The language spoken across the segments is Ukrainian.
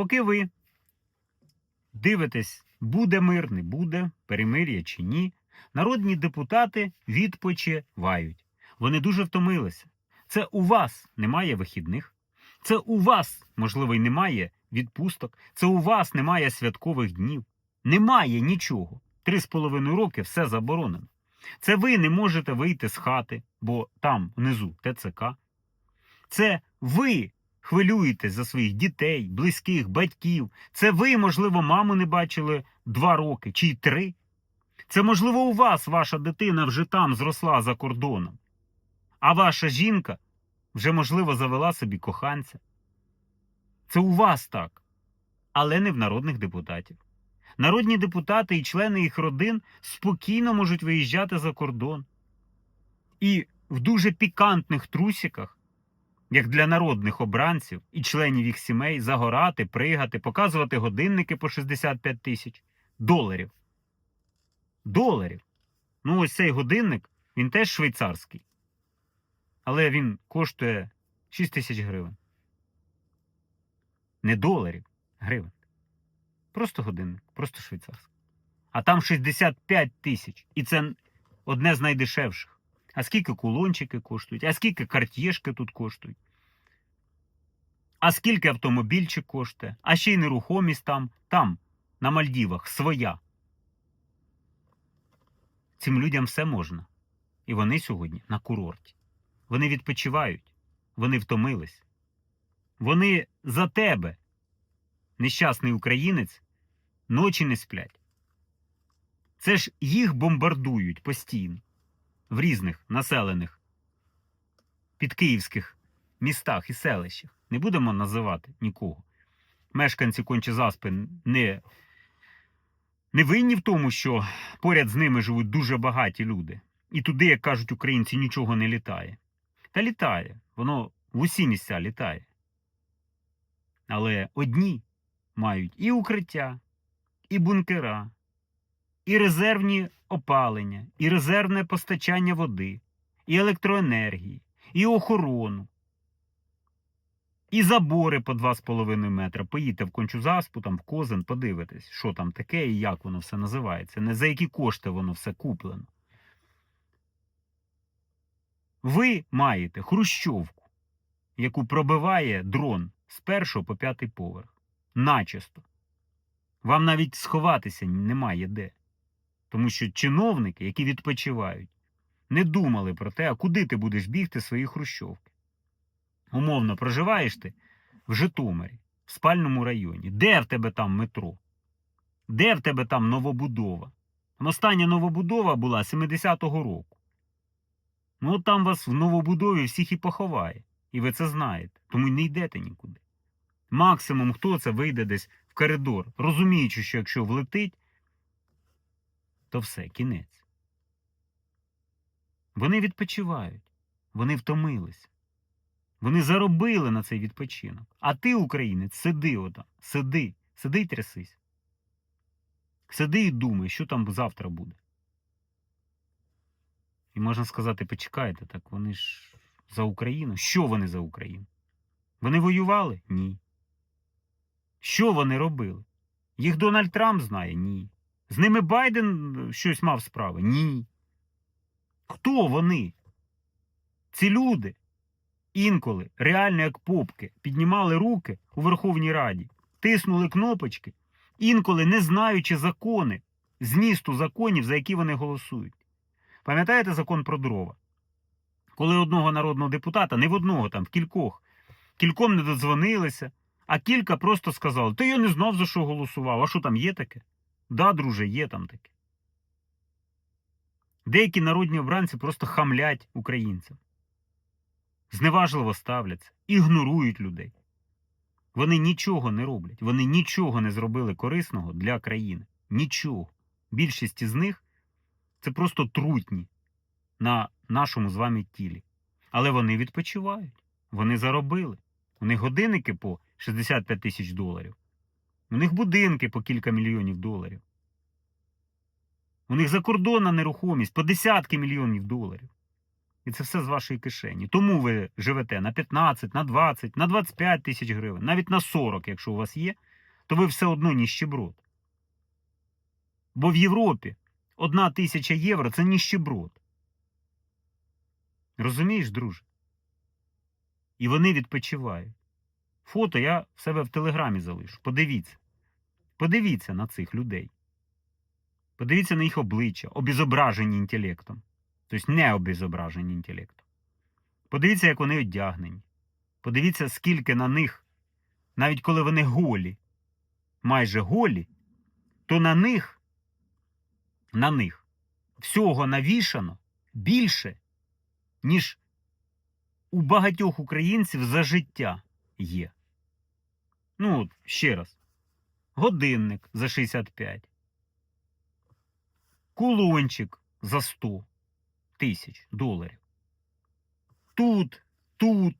поки ви дивитесь, буде мир, не буде, перемир'я чи ні, народні депутати відпочивають. Вони дуже втомилися. Це у вас немає вихідних. Це у вас, можливо, й немає відпусток. Це у вас немає святкових днів. Немає нічого. Три з половиною роки все заборонено. Це ви не можете вийти з хати, бо там внизу ТЦК. Це ви хвилюєтесь за своїх дітей, близьких, батьків. Це ви, можливо, маму не бачили два роки чи й три. Це, можливо, у вас ваша дитина вже там зросла за кордоном. А ваша жінка вже, можливо, завела собі коханця. Це у вас так, але не в народних депутатів. Народні депутати і члени їх родин спокійно можуть виїжджати за кордон. І в дуже пікантних трусіках, як для народних обранців і членів їх сімей, загорати, пригати, показувати годинники по 65 тисяч доларів. Доларів. Ну, ось цей годинник, він теж швейцарський. Але він коштує 6 тисяч гривень. Не доларів, гривень. Просто годинник, просто швейцарський. А там 65 тисяч. І це одне з найдешевших. А скільки кулончики коштують, а скільки картєшки тут коштують. А скільки автомобільчик коштує, а ще й нерухомість там, там, на Мальдівах, своя. Цим людям все можна. І вони сьогодні на курорті. Вони відпочивають, вони втомились. Вони за тебе, нещасний українець, ночі не сплять. Це ж їх бомбардують постійно в різних населених підкиївських містах і селищах. Не будемо називати нікого. Мешканці конче заспи не, не винні в тому, що поряд з ними живуть дуже багаті люди. І туди, як кажуть українці, нічого не літає. Та літає, воно в усі місця літає. Але одні мають і укриття, і бункера, і резервні опалення, і резервне постачання води, і електроенергії, і охорону, і забори по 2,5 метра. Поїдьте в Кончузаспу, там в Козин, подивитесь, що там таке і як воно все називається, не за які кошти воно все куплено. Ви маєте хрущовку, яку пробиває дрон з першого по п'ятий поверх. Начисто. Вам навіть сховатися немає де. Тому що чиновники, які відпочивають, не думали про те, а куди ти будеш бігти свої хрущовки. Умовно, проживаєш ти в Житомирі, в спальному районі. Де в тебе там метро? Де в тебе там новобудова? Там Остання новобудова була 70-го року. Ну, от там вас в новобудові всіх і поховає. І ви це знаєте. Тому й не йдете нікуди. Максимум, хто це вийде десь в коридор, розуміючи, що якщо влетить, то все, кінець. Вони відпочивають, вони втомилися. Вони заробили на цей відпочинок. А ти, українець, сиди отам, сиди, сиди й трясись. Сиди і думай, що там завтра буде. І можна сказати, почекайте, так вони ж за Україну. Що вони за Україну? Вони воювали? Ні. Що вони робили? Їх Дональд Трамп знає? Ні. З ними Байден щось мав справи? Ні. Хто вони? Ці люди інколи, реально як попки, піднімали руки у Верховній Раді, тиснули кнопочки, інколи не знаючи закони, змісту законів, за які вони голосують. Пам'ятаєте закон про дрова? Коли одного народного депутата, не в одного там, в кількох, кільком не додзвонилися, а кілька просто сказали, то я не знав, за що голосував. А що там є таке? Да, друже, є там таке. Деякі народні обранці просто хамлять українцям. Зневажливо ставляться, ігнорують людей. Вони нічого не роблять, вони нічого не зробили корисного для країни. Нічого. Більшість із них це просто трутні на нашому з вами тілі. Але вони відпочивають, вони заробили. Них годинники по 65 тисяч доларів. У них будинки по кілька мільйонів доларів. У них закордонна нерухомість по десятки мільйонів доларів. І це все з вашої кишені. Тому ви живете на 15, на 20, на 25 тисяч гривень, навіть на 40, якщо у вас є, то ви все одно ніщеброд. Бо в Європі одна тисяча євро це ніщеброд. Розумієш, друже? І вони відпочивають. Фото я в себе в телеграмі залишу. Подивіться. Подивіться на цих людей. Подивіться на їх обличчя, обізображені інтелектом. Тобто не обізображені інтелектом. Подивіться, як вони одягнені. Подивіться, скільки на них, навіть коли вони голі, майже голі, то на них, на них всього навішано більше, ніж у багатьох українців за життя є. Ну, от, ще раз. Годинник за 65. Кулончик за 100 тисяч доларів. Тут, тут,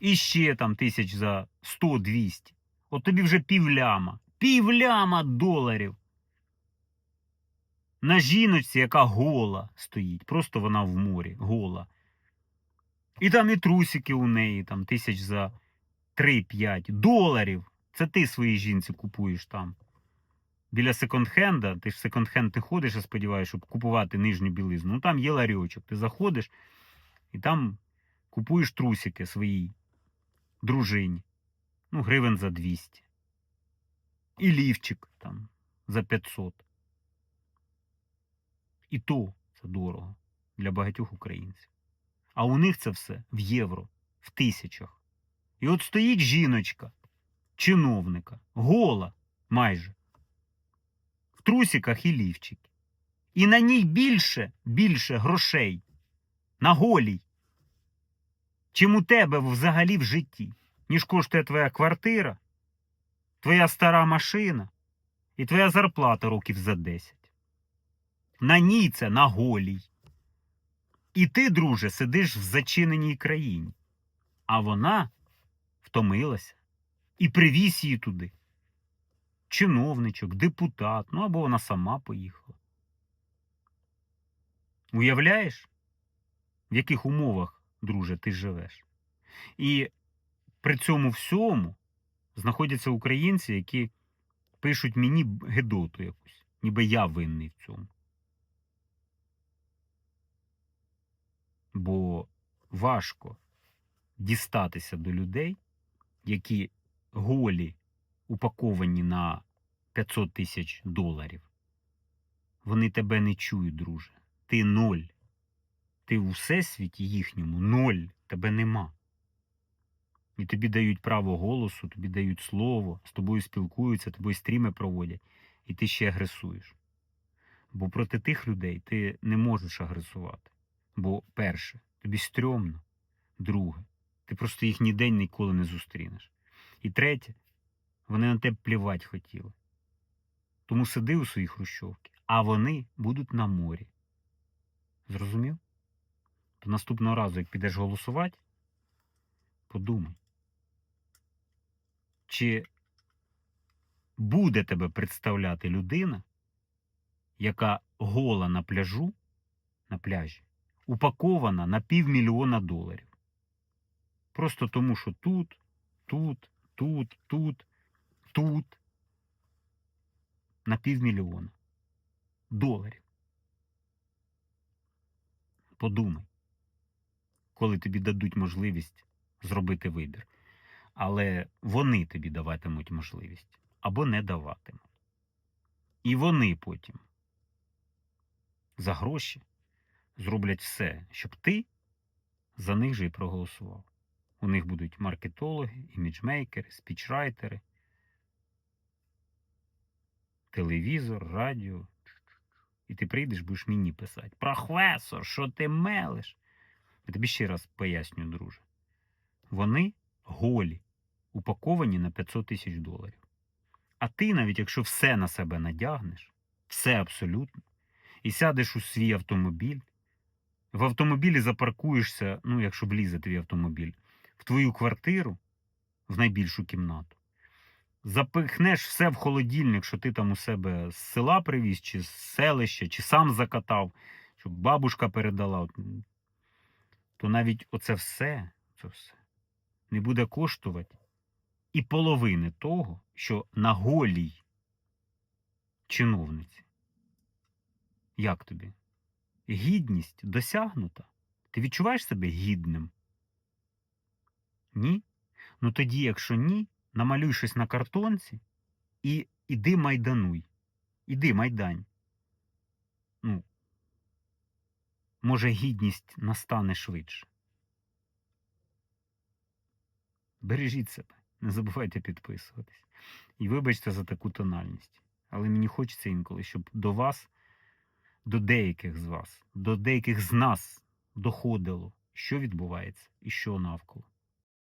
і ще там тисяч за 100-200. От тобі вже півляма. Півляма доларів. На жіночці, яка гола стоїть. Просто вона в морі, гола. І там і трусики у неї, там тисяч за 3-5 доларів. Це ти своїй жінці купуєш там. Біля секонд-хенда, ти ж в секонд-хенд ти ходиш, я сподіваюся, щоб купувати нижню білизну. Ну там є ларьочок. Ти заходиш і там купуєш трусики своїй дружині. Ну, гривень за 200. І лівчик там за 500. І то це дорого для багатьох українців. А у них це все в євро, в тисячах. І от стоїть жіночка, чиновника, гола майже, в трусиках і лівчики. І на ній більше, більше грошей. На голій, чим у тебе взагалі в житті, ніж коштує твоя квартира, твоя стара машина і твоя зарплата років за 10. На ній це на голій. І ти, друже, сидиш в зачиненій країні, а вона втомилася і привіз її туди. Чиновничок, депутат, ну або вона сама поїхала. Уявляєш, в яких умовах, друже, ти живеш? І при цьому всьому знаходяться українці, які пишуть мені гедоту якусь, ніби я винний в цьому. Бо важко дістатися до людей, які голі упаковані на 500 тисяч доларів. Вони тебе не чують, друже. Ти ноль. Ти у всесвіті їхньому ноль, тебе нема. І тобі дають право голосу, тобі дають слово, з тобою спілкуються, тобою стріми проводять, і ти ще агресуєш. Бо проти тих людей ти не можеш агресувати. Бо перше, тобі стрьомно, друге, ти просто їх ніде ніколи не зустрінеш. І третє, вони на тебе плівать хотіли. Тому сиди у своїй хрущовці, а вони будуть на морі. Зрозумів? То наступного разу, як підеш голосувати, подумай, чи буде тебе представляти людина, яка гола на пляжу, на пляжі, упакована на півмільйона доларів. Просто тому, що тут, тут, тут, тут, тут на півмільйона доларів. Подумай, коли тобі дадуть можливість зробити вибір. Але вони тобі даватимуть можливість або не даватимуть. І вони потім за гроші зроблять все, щоб ти за них же і проголосував. У них будуть маркетологи, іміджмейкери, спічрайтери, телевізор, радіо. І ти прийдеш, будеш мені писати. Прохвесор, що ти мелиш? Я тобі ще раз поясню, друже. Вони голі, упаковані на 500 тисяч доларів. А ти, навіть якщо все на себе надягнеш, все абсолютно, і сядеш у свій автомобіль, в автомобілі запаркуєшся, ну, якщо влізе твій автомобіль, в твою квартиру, в найбільшу кімнату, запихнеш все в холодильник, що ти там у себе з села привіз, чи з селища, чи сам закатав, щоб бабушка передала. То навіть оце все, це все не буде коштувати і половини того, що на голій чиновниці. Як тобі? Гідність досягнута? Ти відчуваєш себе гідним? Ні? Ну тоді, якщо ні, намалюй щось на картонці і іди майдануй. Іди майдань. Ну, може, гідність настане швидше. Бережіть себе, не забувайте підписуватись. І вибачте за таку тональність. Але мені хочеться інколи, щоб до вас, до деяких з вас, до деяких з нас доходило, що відбувається і що навколо.